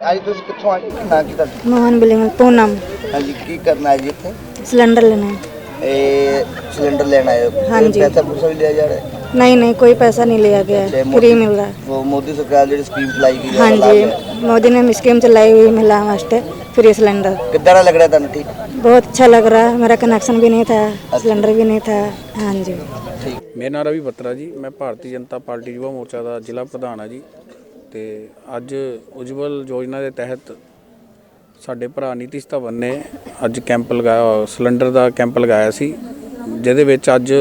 ਅੱਜ ਤੁਸੀਂ ਕਿੱਥੋਂ ਆਏ ਕੀ ਨਾਂ ਕੀ ਤੁਹਾਡਾ मोहन बिलिंग पूनम ਹਾਂਜੀ ਕੀ ਕਰਨਾ ਹੈ ਜੀ ਇੱਥੇ सिलेंडर लेना है ਇਹ ਸਿਲੰਡਰ ਲੈਣ ਆਏ ਹੋ ਹਾਂਜੀ। ਪੈਸਾ ਪੂਸਾ ਵੀ ਲਿਆ ਜਾ ਰਿਹਾ ਹੈ नहीं नहीं कोई पैसा नहीं लिया गया अच्छा, है मोदी- फ्री मिल रहा है ਉਹ ਮੋਦੀ ਸਰਕਾਰ ਜਿਹੜੀ ਸਕੀਮ ਚਲਾਈ ਗਈ ਹੈ हाँ ਉਹਦਾ ਲਾਭ जी ਲਿਆ। मोदी ने स्कीम चलाई हुई मिला वास्ते फ्री सिलेंडर ਕਿੱਦਾਂ ਦਾ ਲੱਗ ਰਿਹਾ ਤੁਹਾਨੂੰ ਠੀਕ बहुत अच्छा लग रहा है मेरा कनेक्शन भी नहीं था सिलेंडर भी नहीं था हाँ जी ਠੀਕ ਮੇਰਾ ਨਾਮ ਰਵੀ ਬੱਤਰਾ ਜੀ ਮੈਂ ਭਾਰਤੀ ਜਨਤਾ ਪਾਰਟੀ ਯੁਵਾ ਮੋਰਚਾ ਦਾ ਜ਼ਿਲ੍ਹਾ ਪ੍ਰਧਾਨ ਆ ਜੀ ਤੇ ਅੱਜ ਉਜਵਲ ਯੋਜਨਾ ਦੇ ਤਹਿਤ ਸਾਡੇ ਭਰਾ ਨੀਤਿਸ਼ ਧਵਨ ਨੇ ਅੱਜ ਕੈਂਪ ਲਗਾਇਆ, ਸਿਲੰਡਰ ਦਾ ਕੈਂਪ ਲਗਾਇਆ ਸੀ, ਜਿਹਦੇ ਵਿੱਚ ਅੱਜ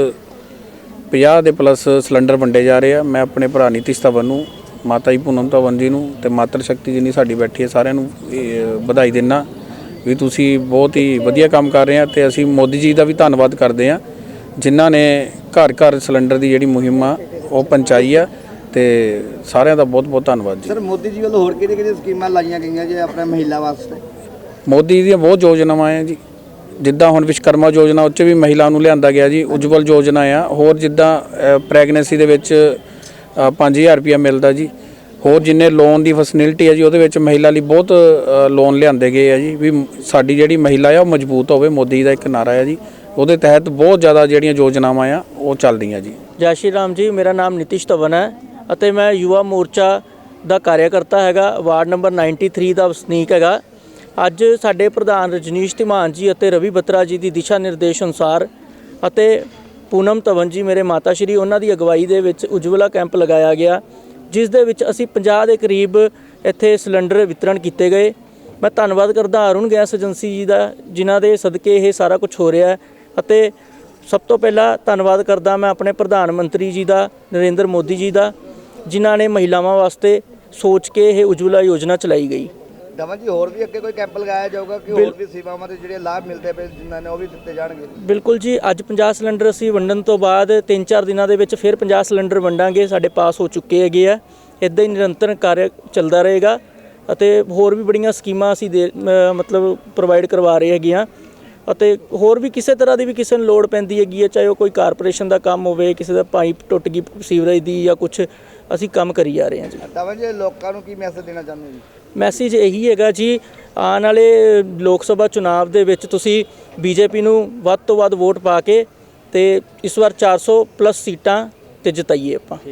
50 ਦੇ ਪਲੱਸ ਸਿਲੰਡਰ ਵੰਡੇ ਜਾ ਰਹੇ ਆ। ਮੈਂ ਆਪਣੇ ਭਰਾ ਨੀਤਿਸ਼ ਧਵਨ ਨੂੰ, ਮਾਤਾ ਜੀ ਪੂਨਮ ਧਵਨ ਜੀ ਨੂੰ ਤੇ ਮਾਤਰ ਸ਼ਕਤੀ ਜਿੰਨੀ ਸਾਡੀ ਬੈਠੀ ਹੈ ਸਾਰਿਆਂ ਨੂੰ ਵਧਾਈ ਦਿੰਨਾ ਵੀ ਤੁਸੀਂ ਬਹੁਤ ਹੀ ਵਧੀਆ ਕੰਮ ਕਰ ਰਹੇ ਆ ਤੇ ਅਸੀਂ ਮੋਦੀ ਜੀ ਦਾ ਵੀ ਧੰਨਵਾਦ ਕਰਦੇ ਆ, ਜਿਨ੍ਹਾਂ ਨੇ ਘਰ ਘਰ ਸਿਲੰਡਰ ਦੀ ਜਿਹੜੀ ਮੁਹਿੰਮ ਆ, ਉਹ ਪਹੁੰਚਾਈ ਆ। ਤੇ ਸਾਰਿਆਂ ਦਾ ਬਹੁਤ ਬਹੁਤ ਧੰਨਵਾਦ ਜੀ। ਸਰ ਮੋਦੀ ਜੀ ਵੱਲੋਂ ਹੋਰ ਕਿਹੜੀ ਕਿਹੜੀ ਸਕੀਮਾਂ ਲਾਈਆਂ ਗਈਆਂ ਜੇ ਆਪਣੇ ਮਹਿਲਾ ਵਾਸਤੇ? ਮੋਦੀ ਦੀਆਂ ਬਹੁਤ ਯੋਜਨਾਵਾਂ ਆ ਜੀ। ਜਿੱਦਾਂ ਹੁਣ ਵਿਸ਼ਕਰਮਾ ਯੋਜਨਾ ਉੱਚ ਵੀ ਮਹਿਲਾ ਨੂੰ ਲਿਆਂਦਾ ਗਿਆ ਜੀ ਉਜਵਲ ਯੋਜਨਾ ਆ। ਹੋਰ ਜਿੱਦਾਂ ਪ੍ਰੈਗਨੈਂਸੀ ਦੇ ਵਿੱਚ ਅ, 5000 ਰੁਪਇਆ ਮਿਲਦਾ ਜੀ। ਹੋਰ ਜਿੰਨੇ ਲੋਨ ਦੀ ਫੈਸਿਲਿਟੀ ਹੈ ਜੀ ਉਹਦੇ ਵਿੱਚ ਮਹਿਲਾ ਲਈ ਬਹੁਤ ਲੋਨ ਲਿਆਂਦੇ ਗਏ ਆ ਜੀ। ਵੀ ਸਾਡੀ ਜਿਹੜੀ ਮਹਿਲਾ ਆ ਉਹ ਮਜ਼ਬੂਤ ਹੋਵੇ ਮੋਦੀ ਦਾ ਇੱਕ ਨਾਰਾ ਆ ਜੀ। ਉਹਦੇ ਤਹਿਤ ਬਹੁਤ ਜ਼ਿਆਦਾ ਜਿਹੜੀਆਂ ਯੋਜਨਾਵਾਂ ਆ ਉਹ ਚੱਲਦੀਆਂ ਜੀ। ਜੈ ਸ਼੍ਰੀ ਰਾਮ ਜੀ ਮੇਰਾ ਨਾਮ ਨਿਤਿਸ਼ ਧਵਨ ਹੈ। ਅਤੇ ਮੈਂ ਯੁਵਾ ਮੋਰਚਾ ਦਾ ਕਾਰਿਆਕਰਤਾ ਹੈਗਾ, ਵਾਰਡ ਨੰਬਰ 93 ਦਾ ਵਸਨੀਕ ਹੈਗਾ। ਅੱਜ ਸਾਡੇ ਪ੍ਰਧਾਨ ਰਜਨੀਸ਼ ਧਿਮਾਨ ਜੀ ਅਤੇ ਰਵੀ ਬੱਤਰਾ ਜੀ ਦੀ ਦਿਸ਼ਾ ਨਿਰਦੇਸ਼ ਅਨੁਸਾਰ ਅਤੇ ਪੂਨਮ ਧਵਨ ਜੀ ਮੇਰੇ ਮਾਤਾ ਸ਼੍ਰੀ, ਉਹਨਾਂ ਦੀ ਅਗਵਾਈ ਦੇ ਵਿੱਚ ਉਜਵਲਾ ਕੈਂਪ ਲਗਾਇਆ ਗਿਆ, ਜਿਸ ਦੇ ਵਿੱਚ ਅਸੀਂ 50 ਦੇ ਕਰੀਬ ਇੱਥੇ ਸਿਲੰਡਰ ਵਿਤਰਣ ਕੀਤੇ ਗਏ। ਮੈਂ ਧੰਨਵਾਦ ਕਰਦਾ ਅਰੁਣ ਗੈਸ ਏਜੰਸੀ ਜੀ ਦਾ, ਜਿਨ੍ਹਾਂ ਦੇ ਸਦਕੇ ਇਹ ਸਾਰਾ ਕੁਝ ਹੋ ਰਿਹਾ ਅਤੇ ਸਭ ਤੋਂ ਪਹਿਲਾਂ ਧੰਨਵਾਦ ਕਰਦਾ ਮੈਂ ਆਪਣੇ ਪ੍ਰਧਾਨ ਮੰਤਰੀ ਜੀ ਦਾ, ਨਰਿੰਦਰ ਮੋਦੀ ਜੀ ਦਾ ਜਿਨ੍ਹਾਂ ਨੇ ਮਹਿਲਾਵਾਂ ਵਾਸਤੇ ਸੋਚ ਕੇ ਇਹ ਉਜਵਲਾ ਯੋਜਨਾ ਚਲਾਈ ਗਈ। ਦਮਨ ਜੀ ਹੋਰ ਵੀ ਅੱਗੇ ਕੋਈ ਕੈਂਪ ਲਗਾਇਆ ਜਾਊਗਾ ਕਿ ਹੋਰ ਵੀ ਸੇਵਾਵਾਂ ਦੇ ਜਿਹੜੇ ਲਾਭ ਮਿਲਦੇ ਪਏ ਜਿਨ੍ਹਾਂ ਨੇ ਉਹ ਵੀ ਦਿੱਤੇ ਜਾਣਗੇ? ਬਿਲਕੁਲ ਜੀ ਅੱਜ 50 ਸਿਲੰਡਰ ਅਸੀਂ ਵੰਡਣ ਤੋਂ ਬਾਅਦ 3-4 ਦਿਨਾਂ ਦੇ ਵਿੱਚ ਫਿਰ 50 ਸਿਲੰਡਰ ਵੰਡਾਂਗੇ ਸਾਡੇ ਪਾਸ ਹੋ ਚੁੱਕੇ ਹੈਗੇ ਆ। ਇਦਾਂ ਹੀ ਨਿਰੰਤਰ ਕਾਰਜ ਚੱਲਦਾ ਰਹੇਗਾ ਅਤੇ ਹੋਰ ਵੀ ਬੜੀਆਂ ਸਕੀਮਾਂ ਅਸੀਂ ਮਤਲਬ ਪ੍ਰੋਵਾਈਡ ਕਰਵਾ ਰਹੇ ਹੈਗੇ ਆ। ਅਤੇ ਹੋਰ ਵੀ ਕਿਸੇ ਤਰ੍ਹਾਂ ਦੀ ਵੀ ਕਿਸੇ ਨੂੰ ਲੋੜ ਪੈਂਦੀ ਹੈਗੀ ਹੈ ਚਾਹੇ ਉਹ ਕੋਈ ਕਾਰਪੋਰੇਸ਼ਨ ਦਾ ਕੰਮ ਹੋਵੇ ਕਿਸੇ ਦਾ ਪਾਈਪ ਟੁੱਟ ਗਈ ਸੀਵਰੇਜ ਦੀ ਜਾਂ ਕੁਝ ਅਸੀਂ ਕੰਮ ਕਰੀ ਜਾ ਰਹੇ ਹਾਂ ਜੀ। ਦਮਨ ਜੀ ਲੋਕਾਂ ਨੂੰ ਕੀ ਮੈਸੇਜ ਦੇਣਾ ਚਾਹੁੰਦੇ ਹੋ ਜੀ? ਮੈਸੇਜ ਇਹੀ ਹੈਗਾ ਜੀ ਆਉਣ ਵਾਲੇ ਲੋਕ ਸਭਾ ਚੁਣਾਵ ਦੇ ਵਿੱਚ ਤੁਸੀਂ ਬੀਜੇਪੀ ਨੂੰ ਵੱਧ ਤੋਂ ਵੱਧ ਵੋਟ ਪਾ ਕੇ ਤੇ ਇਸ ਵਾਰ 400 ਪਲੱਸ ਸੀਟਾਂ ਤੇ ਜਿਤਾਈਏ ਆਪਾਂ।